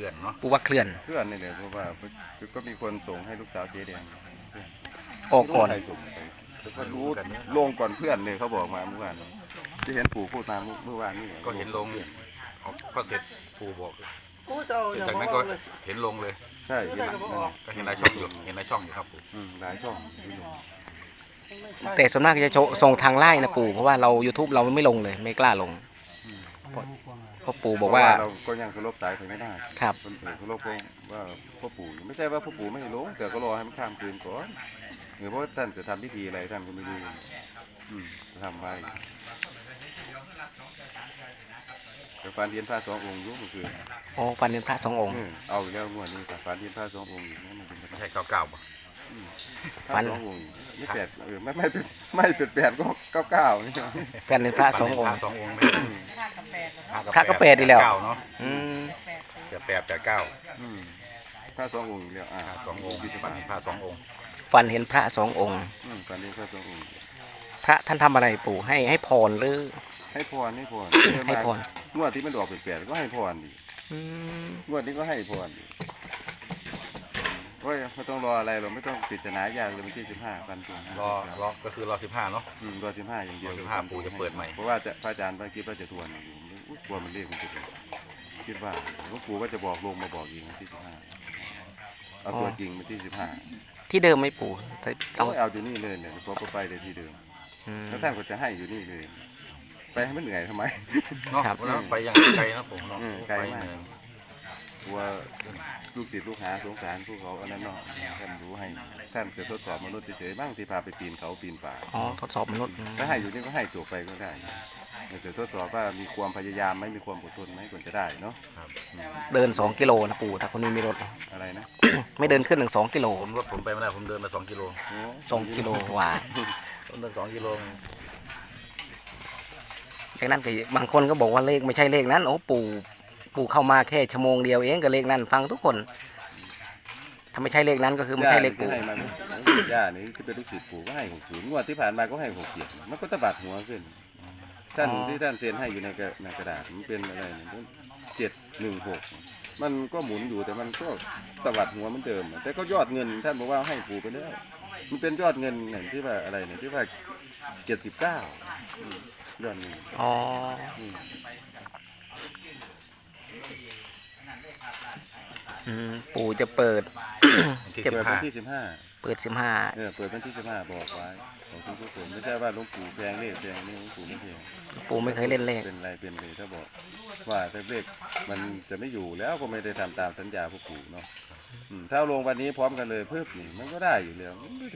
ลื่อนเนาะปูว่าเคลื่อนเพื่อนนี่แหละเพราะว่าก็มีคนส่งให้ลูกสาวเจ๊แดงออกก่อน ใครส่งไปแล้วก็รู้ลงก่อนเพื่อนเลยเขาบอกมาเมื่อวานที่เห็นปู่พูดมาเมื่อวานนี่ก็เห็นลงเอาก็เสร็จปู่บอกกูจะเอาเสร็จอย่างจากนั้นว่าก็เลยเห็นลงเลย ใช่เห็นนั่นก็เห็นหลายช่องอยู่เห็นหลายช่องอยู่ครับปู่อืมหลายช่องที่ลงแต่ส่วนมากจะโชว์ส่งทางไล่นะปู่เพราะว่าเรา YouTube เราไม่ลงเลยไม่กล้าลงเพราะเพราะปู่บอกว่าเราก็ยังเคารพสายไปไม่ได้ครับ คนอื่นเคารพว่าพ่อปู่ไม่ใช่ว่าพ่อปู่ไม่ให้ลงแต่ก็รอให้มันข้ามคืนก่อนหรือเพราะว่าท่านจะทำพิธีอะไรท่านก็ไม่รู้อืมจะทำไว้แต่ฟันเทียนผ้าสององค์อยุ่งคือโอ้ฟันเป็นพระสององค์ เออเอาอีกแล้วงวดนี้แต่ฟันเทียนผ้าสององค์อีกนะมันเป็นไม่ใช่เก้าเก้าป่ะ ผ้าสององค์ไม่แปดเออไม่ไม่เป็นไม่เป็นแปดก็เก้าเก้านี่ฟันเป็นพระสององค์ พระสององค์ไม่พระก็แปดอีกแล้ว เก้าเนาะอืมแต่แปดแต่เก้าอืมผ้าสององค์อีกแล้วอ่าพระสององค์ปันพระสององค์ฟันเห็นพระสององค์ อืมฟันเทียนผ้าสององค์พระท่านทำอะไรปู่ให้ให้พรหรือ ให้พรให้พรให้พร งวดที่มันออกเป็นแปดก็ให้พรดิอืมงวดนี้ก็ให้พรดิ โอ้ยไม่ต้องรออะไรหรอกไม่ต้องปริศนายากเลยวันที่สิบห้าพันตัวรอรอก็คือรอสิบห้าเนาะ อืมรอสิบห้าอย่างเดียวรอ15ปู่จะเปิดใหม่ เพราะว่าจะพระอาจารย์พระคิดว่าจะทวนอยู่อุ๊ยกลัวมันเรียกมันจะเป็นคิดว่าหลวงปู่ก็จะบอกลงมาบอกเองวันที่สิบห้าเอาตัวจริงวันที่สิบห้าที่เดิมไหมปู่ต้ต้อองงเอาอยู่นี่เลยเนี่ยพอไปเลยที่เดิมอืม แล้วท่านก็จะให้อยู่นี่เลย ไปให้มันเหนื่อยทำไม เนาะครับ วันนั้นไปยังไกลนะผมเนาะอืมไกลมากปเนินก ลัวลูกศิษย์ลูกหาสงสารพวกเขาอันนั้นเนาะท่านรู้ให้ท่านจะทดสอบมนุษย์เฉยๆบ้างที่พาไปปีนเขาปีนป่าอ๋อทดสอบมนุษย์ถ้าให้อยู่นี่ก็ให้จบไปก็ได้แต่ทดสอบว่ามีความพยายามไหมมีความอดทนไหมควรจะได้เนาะเดินสองกิโลนะปู่ถ้าคนนี้มีรถอะไรนะ ไม่เดินขึ้นถึงสองกิโลผมรถผมไปไม่ได้ผมเดินมาสองกิโลโอ้สองกิโลกว่าผมเดินสองกิโลจากนั้นก็บางคนก็บอกว่าเลขไม่ใช่เลขนั้นโอ้ปู่ ปู่เข้ามาแค่ชั่วโมงเดียวเองกับเลขนั้นฟังทุกคนถ้าไม่ใช่เลขนั้นก็คือไม่ใช่เลขปู่ ย่านี่ที่ให้มาไหมย่านี่คือเป็นลูกศิษย์ปู่ก็ให้หกศูนย์งวดที่ผ่านมาก็ให้หกเจ็ดมันก็ตะบัดหัวขึ้น ท่านที่ท่านเซ็นให้อยู่ในกระในกระดาษมันเป็นอะไรเนี่ยเจ็ดหนึ่งหกมันก็หมุนอยู่แต่มันก็ตวัดหัวเหมันเดิม แต่ก็ยอดเงินท่านบอกว่าให้ปู่ไปแล้วมันเป็นยอดเงินเนี่ยที่ว่าอะไรเนี่ยที่ว่าเจ็ดสิบเก้ายอดเงิน อ๋ออืมอืม ปู่จะเปิดวันที่เจ็บสิเปิดบวัห้านที่สิบห้าเปิดสิบห้าเออเปิดวันที่สิบห้าบอกไว้ของทุกทุกคนไม่ใช่ว่าหลวงปู่แพงเลขแพงนี่หลวงปู่ไม่แพงปู่ไม่เคยเล่นเลขเป็นไรเป็นเลยถ้าบอกว่าถ้าเลขมันจะไม่อยู่แล้วก็ไม่ได้ทำตามสัญญาพวกปู่เนาะอืมถ้าเอาลงวันนี้พร้อมกันเลยเพิ่มนี่มันก็ได้อยู่แล้ว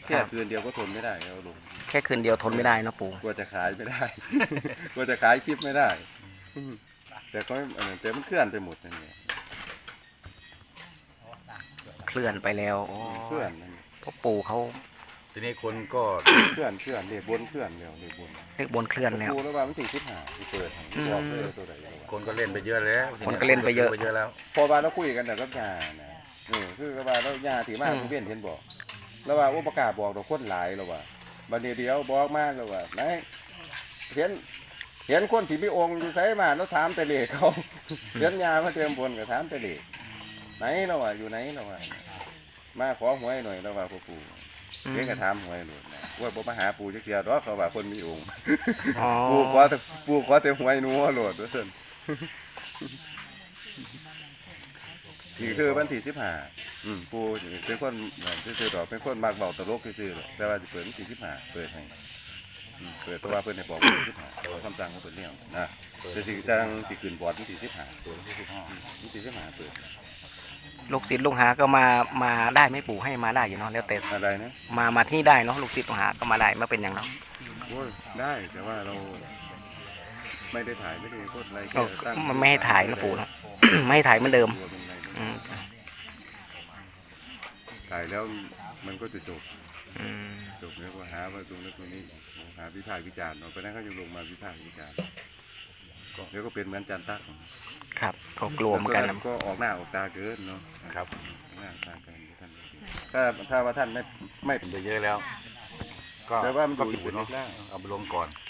แค่คืนเดียวก็ทนไม่ได้เอาลงแค่คืนเดียวทนไม่ได้นะปู่กลัวจะขายไม่ได้ กลัวจะขายคลิปไม่ได้ อืมแต่ก็ไม่เออแต่มันเคลื่อนไปหมดนั่นแหละเคลื่อนไปแล้วอ๋อเคลื่อนนั่นเพราะปู่เขาทีนี้คนก็เคลื่อนเคลื่อนเรียกบนเคลื่อนแล้วเรียกบนเลขบนเคลื่อนแล้ว ดูแล้วว่ามันถึงสิบห้าที่เปิดให้อืมบอกเลยตัวไหนคนก็เล่นไปเยอะแล้วคนก็เล่นไปเยอะไปเยอะแล้ว พอว่าเราคุยกันแต่กับยานะเออคือกับว่าเรายาถือมากอืมคุณเวียนเห็นบอก แล้วว่าอุปการบอกเราคนหลายแล้วว่าบันเดียวบอกมากแล้วว่าไหนเห็น เห็นคนที่มีองค์อยู่ใส่มาแล้วถามแต่เลขเขาเห็นยามาเติมบนก็ถามแต่เลขไหนเราว่าอยู่ไหนเราว่ามาขอหวยหน่อยเราว่าพ่อปู่อืมเพียงก็ถามหวยหน่อยนะว่าบ่มาหาปู่จักเดียวดอกเขาว่าคนมีองค์อ๋อปู่ขอแต่ปู่ขอแต่หวยหนัวโหลดว่าซั่นนี่คือวันที่สิบห้าอืมปู่เป็นคนซื่อๆดอกเป็นคนมากเบาตลกซื่อๆหรอกแต่ว่าจะเปิดวันที่สิบห้าเปิดให้ อืมเปิดตัวว่าเพิ่นให้บอกวันที่สิบห้าแต่ว่าคำสั่งของเพิ่นแล้วนะแต่สิจังสิขึ้นบอร์ดวันที่สิบห้าเปิดวันที่สิบห้าวันที่สิบห้าเปิดลูกศิษย์ลูกหาก็มามาได้ไหม่ปู่ให้มาได้อยู่เนาะแล้วแต่อะไรนะมามาที่นี่ได้เนาะลูกศิษย์ลูกหาก็มาได้มาเป็นอย่างเนาะโอ้ยได้แต่ว่าเรา ไม่ได้ถ่ายไม่ได้โคตรอะไรก็แค่ตั้งมันไม่ให้ถ่ายนะปู่เนาะ ไม่ให้ถ่ายเหมือนเดิมตัวเป็นไรอืมถ่ายแล้วมันก็จะจบ อืมจบแล้วก็หาว่าตรงนั้นตรงนี้หาวิพากษ์วิจารณ์เนาะเพราะฉะนั้นเขาจะลงมาวิพากษ์วิจารณ์ก็แล้วก็เป็นเหมือนจันตักครับเขากลัวเหมือนกันนะก็ออกหน้าออกตาเกินเนาะครับออกหน้าออกตาเกินท่านถ้าถ้าว่าท่านไม่ไม่เป็นไปเยอะแล้ว ก็แต่ว่ามันก็อยู่ปิดอยู่เนาะเล็กๆเอาไปลงก่อนอืมลงว่า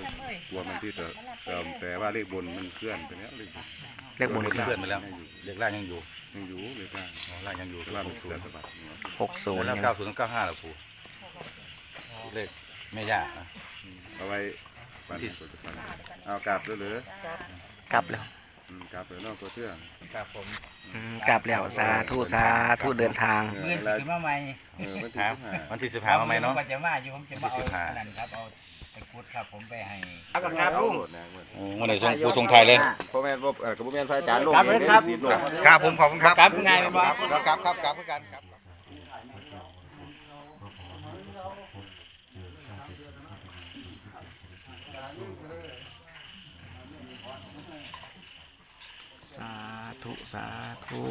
ก็กลัวมันที่จะเอ่อแต่ว่าเลขบนมันเคลื่อนไปแล้วเลขบนเลขบนเลขคือเพื่อนไปแล้วเลขล่างยังอยู่ยังอยู่เลขล่างอ๋อล่างยังอยู่เลขล่างหมันกศูเสืนอย์สะบัดหัวหกศูนย์แล้วยังเก้าศูนย์เก้าห้าล่ะปู่เลขแม่ย่าอะเอาไว้ปันตัวจะปันเอากลับแล้วเหรอกลับแล้วอืมกลับแล้วนอกตัวเชื่องครับผมอืมกลับแล้วสาธุสาธุเดินทางเอเงิอนสิขึ้นมาใหม่เออมันคที่รับสิบห้าวันที่สิบห้ามาไหมเนาะก็จะมาอยู่ผมจะมาเอาสิบห้าอันนั้นครับเอาตะ กรุดครับผมไปให้ครับครับลุงโหดนะเว้ยโอ้วันไหนส่งปู่ส่งไทยเลยพ่อแม่นบ่เออกับพ่อแม่นพระอาจารย์ลงครับเองครับสีลงครับผมขอบคุณครับครับไงบ้างครับครับครับครับเพื่อกันครับสาธุ สาธุ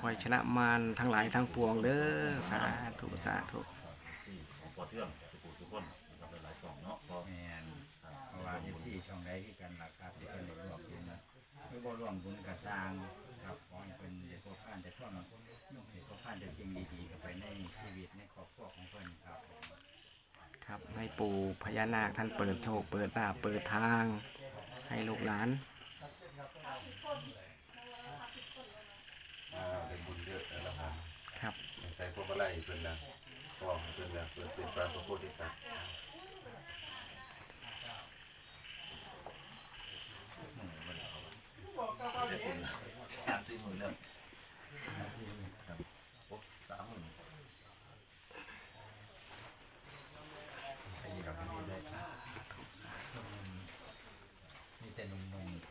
คอยชนะมารทั้งหลายทั้งปวงเด้อสาธุสาธุแม่นเพราะว่าเอฟซีช่องใดที่กันราคาที่เป็นรวมบุญนะคือบ่รวมบุญกับสร้างครับขอให้เป็นเด็กพวกผ่านแต่ช่วงนั้นเด็กพวกผ่านแต่สิ่งดีๆเข้าไปในชีวิตในครอบครัวของเพิ่นครับผมครับให้ปู่พญานาคท่านเปิดโชคเปิดหน้าเปิดทาง ให้ลูกหลาน อ่าได้บุญเยอะแล้วครับ ครับ ใส่พวกอะไรเพิ่นนะกอเพิ่นนะเพิ่นเป็นพระโพธิสัตว์มีแต่หนุ่มๆ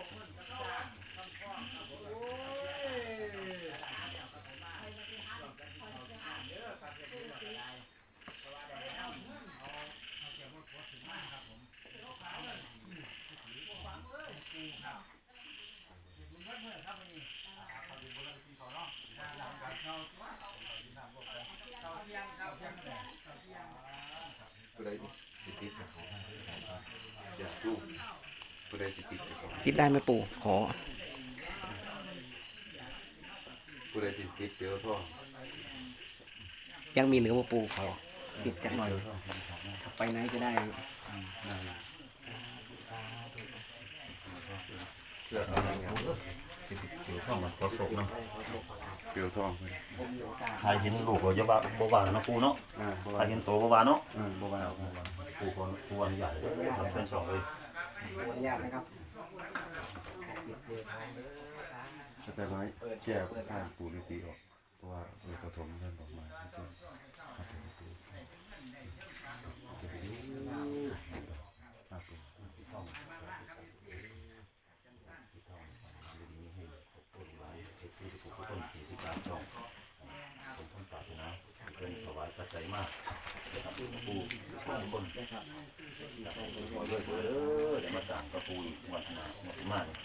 ผู้ใดสิติดกับเขาอยากรู้ ผู้ใดสิติดกับเขาคิดได้ไหมปู่ขอ ผู้ใดสิติดเปียวท่องยังมีเหลือว่าปู่ขอติดจักหน่อยไปไหนจะได้เพื่อเอาอย่างเงี้ยเกี่ยวข้องมันขอโศกเนาะเปียวท่องเพิ่นถ้าเห็นลูกเราจะว่าบ่ว่าเนาะปูเนาะอ่าเพราะว่าถ้าเห็นโตบ่ว่าเนาะอ่าบ่ว่าเอาปูคนปูอนุญาตเลยเราเป็นสองเลย อนุญาตนะครับแต่น้อยแก้ข้างปู่ฤาษีออกเพราะว่าเออปฐมท่านบอกมาจริงๆครับผมห้าสิบ ต้นที่ที่ตามช่องผมต้นปรารถนาเพิ่นถวาย ปัจจัยมากนะครับปูทุกคนขอด้วยเด้อเด้มาสั่งกระปูอีกวันหน้าหมดที่มาเนี่ย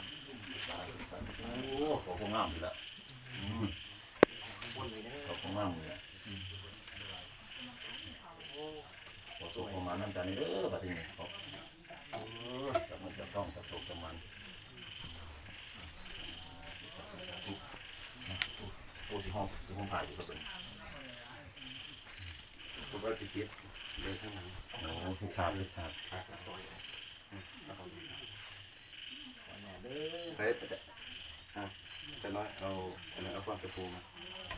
สาธุสาธุโอ้ขอคงงามอยู่ละอืมขอคงงามอยู่ละขอโชคประมาณนั้นจานเด้อบัดนี้ขอเออจับมันจะต้องจับโชคจับมัน โอ้ที่ห้องที่ห้องถ่ายอยู่ก็เป็น ผมว่าสิติดเลยข้างหลัง โอ้ที่ชาบเลยชาบใช้แต่อะแต่น้อยเอาอันนั้นเอาความตะปูมา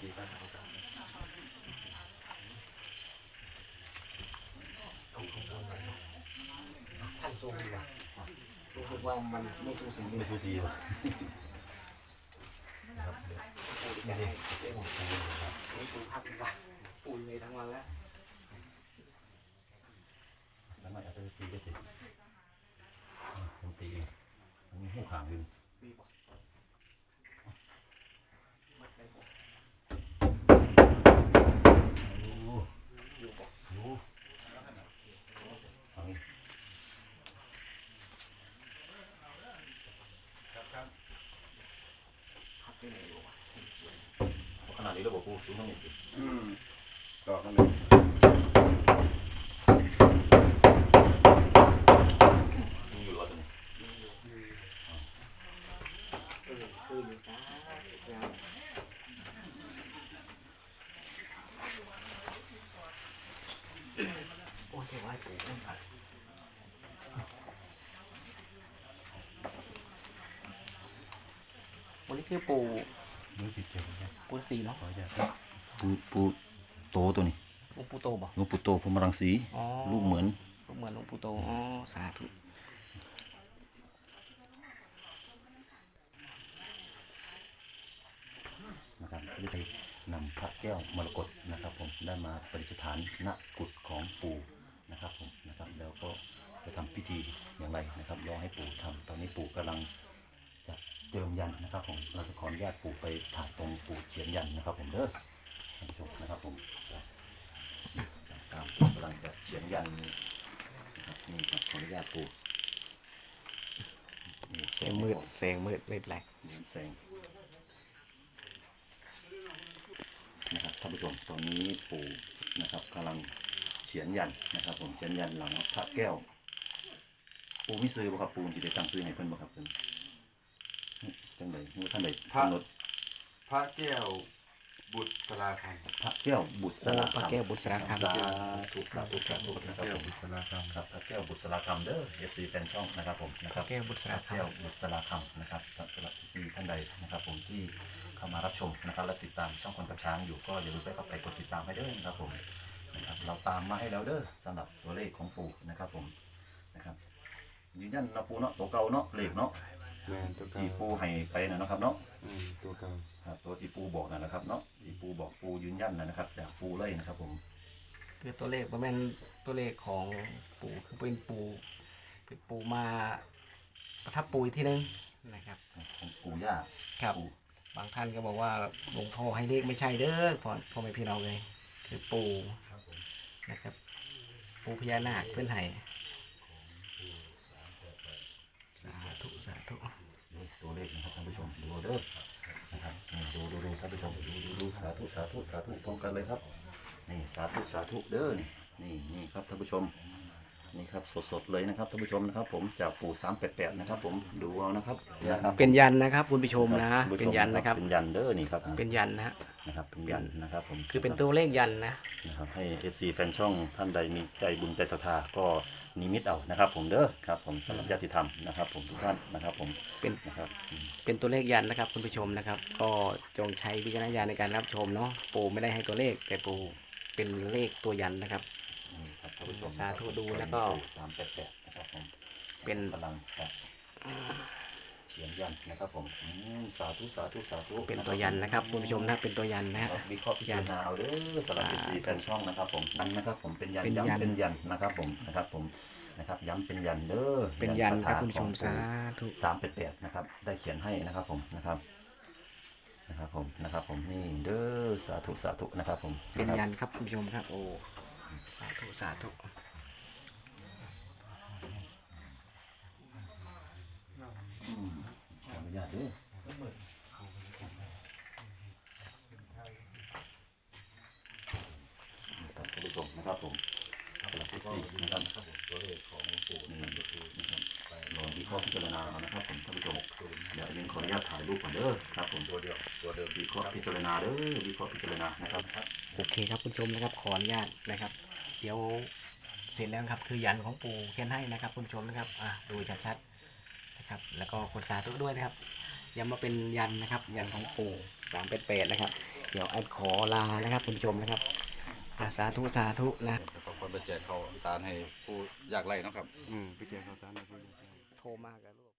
ดีป่ะเอาตามท่านทรงดีกว่ารู้สึกว่ามันไม่สูสีไม่ซูซีหรอกไม่สูพักดีกว่าปู่เลยทั้งวันแล้วทำไมเอาไปตีก็ตีผมตีเองมันมีหูขางอยู่อยู่อยู่ฟังอีก ขนาดนี้ระบบปูสูงทั้งหมด อืมต่อกันเลย มีอยู่ร้อยตัวนี้ โอ้ยไห วันนี้คือปู่มือสิเจ็ดนะปู่สีเนาะขออนุญาครับปูปูโตตัวนี้หลวงปู่โตบอกหลวงปู่โตพรหมรังสีอ๋อ ลูกเหมือนรูปเหมือนหลวงปู่โต อ๋อ สาธุ นะครับก็จะนำพระแก้วมรกตนะครับผมได้มาประดิษฐานณกุฏของปู่ นะครับผมนะครับแล้วก็จะทำพิธีอย่างไรนะครับรอให้ปู่ทำตอนนี้ปู่กำลังจะเจิมยันนะครับผมเราจะขออนุญาตปู่ไปถ่ายตรงปู่เขียนยันนะครับ ผมเด้อท่านผู้ชมนะครับผมตามปู่กำลังจะเขียนยันนะครับนี่ครับขออนุญาตปู่นี่แสงมืดแสงมืดไม่เป็นไรแสงนะครับท่านผู้ชมตอนนี้ปู่นะครับกำลัง เขียนยันนะครับ ผมเขียนยันหลังพระแก้ว ปู่มีซื้อบ่ครับปู่จะได้ตั้งซื้อให้เพิ่นบ่ครับเพิ่นจังไดเมื่อท่านใดกำหนดพระแก้วบุตรสลาคำพระแก้วบุตรสโอ้ลาพระคำแก้วบุตรสราคำ สาธุสาธุสาธุนะครับผมสลาคำครับพระแก้วบุตรสลาคำเด้อ FC แฟนช่องนะครับผมนะพครัระบ แก้วบุตรสราแก้วคำบุษราคำนะครับสำหรับซีท่านใดนะครับ ผมที่เข้ามารับชมนะครับและติดตามช่องคนกับช้างอยู่ก็อย่าลืมไปเข้าไปกดติดตามให้เด้อนะครับผม นะครับเราตามมาให้แล้วเด้อสำหรับตัวเลขของปู่นะครับผมนะครับยืนยันเนาะปูเนาะตัวเก่าเนาะเลขเนาะแมนตัวเก่าที่ปูให้ไปนะเนาะครับเนาะอืมตัวเก่าครับตัวที่ปูบอกนั่นแหละครับเนาะที่ปูบอกปูยืนยันนะนะครับจากปูเลยนะครับผมคือตัวเลขมันเป็นตัวเลขของปู่คือเป็นปู่เป็นปู่มาประทับปู่อีกทีนึงนะครับ ของปูย่าครับ ปูบางท่านก็บอกว่าหลวงพ่อให้เลขไม่ใช่เด้อพ่อพ่อไม่พี่น้องเลย คือปู่ นะครับปูพญานาคเพื่อนไห้สาธุสาธุนี่ตัวเลขนะครับท่านผู้ชมดูเด้อนะครับนี่ดูดูดูท่านผู้ชมดูดูดูสาธุสาธุสาธุพร้อมกันเลยครับนี่สาธุสาธุเด้อนี่นี่นี่ครับท่านผู้ชม นี่ครับสดๆเลยนะครับท่านผู้ชมนะครับ ผมจากปู่สามแปดแปดนะครับผมดูเอานะครับนะครับเป็นยันนะครับคุณผู้ชมนะท่าผู้ชเป็นยันนะครับเป็นยันเด้อนี่ครับเป็นยันนะฮะนะครับ เป็นยันนะครับผมคือเป็นตัวเลขยันนะ นะครับให้ FC แฟนช่องท่านใดมีใจบุญใจศรัทธาก็นิมิตเอานะครับ ผมเด้อครับผมสำหรับญาติธรรมนะครับ ผมทุกท่านนะครับ ผมเป็น นะครับอืมเป็นตัวเลขยันนะครับ คุณผู้ชมนะครับ ก็จงใช้วิจารณญาณในการรับชมเนาะปู่ไม่ได้ให้ตัวเลขแต่ปู่เป็นเลขตัวยันนะครับนี่ครับท่าน ผู้ชมสาธุดูแล้วก็ สามแปดแปดนะครับผมเป็นกำลังครับเขียนยันนะครับผมอืมสาธุสาธุสาธุเป็นตัวยันนะครับคุณผู้ชมนะเป็นตัวยันนะฮะ วิเคราะห์พิจารณาเอาเด้อสำหรับสาธุ FC แฟนช่องนะครับผมนั่นนะครับผมเป็นยันเป็นยัน ย้ำเป็นยันนะครับผมนะครับผมนะครับย้ำเป็นยันเด้อเป็นยันครับพะธาตุคุณผู้ชมของสาธุสามแปดแปดนะครับได้เขียนให้นะครับผมนะครับนะครับผมนะครับผมนี่เด้อสาธุสาธุนะครับผมเป็นนะครับยันครับคุณผู้ชมครับโอ้ สาธุ สาธุขออนุญาตเด้วยท่านผู้ชมนะครับผมสำหรับที่สี่นะครับตัวเลขของปู่นี่ก็คือนะครับลองวิเคราะห์พิจารณาเอานะครับผมท่านผู้ชมเดี๋ยวยังขออนุญาตถ่ายรูปก่อนเด้อครับผมตัวเดียวตัวเดิมวิเคราะห์พิจารณาเด้อวิเคราะห์พิจารณานะครับ โอเคครับคุณผู้ชมนะครับขออนุญาตนะครับ เดี๋ยวเสร็จแล้วนะครับ คือยันของปู่เขียนให้นะครับ คุณผู้ชมนะครับอะดูชัดๆนะครับ แล้วก็คนสาธุด้วยนะครับย้ำมาเป็นยันนะครับ ยันของปู่สามเป็ดเป็ดนะครับ เดี๋ยวแอดขอลานะครับ คุณผู้ชมนะครับอะสาธุสาธุนะขอบคุณไปแจกข้าวสารให้ผู้อยากไร่เนาะครับ อืมพี่เจ้าเขาสารนะพี่โทรมากับลูก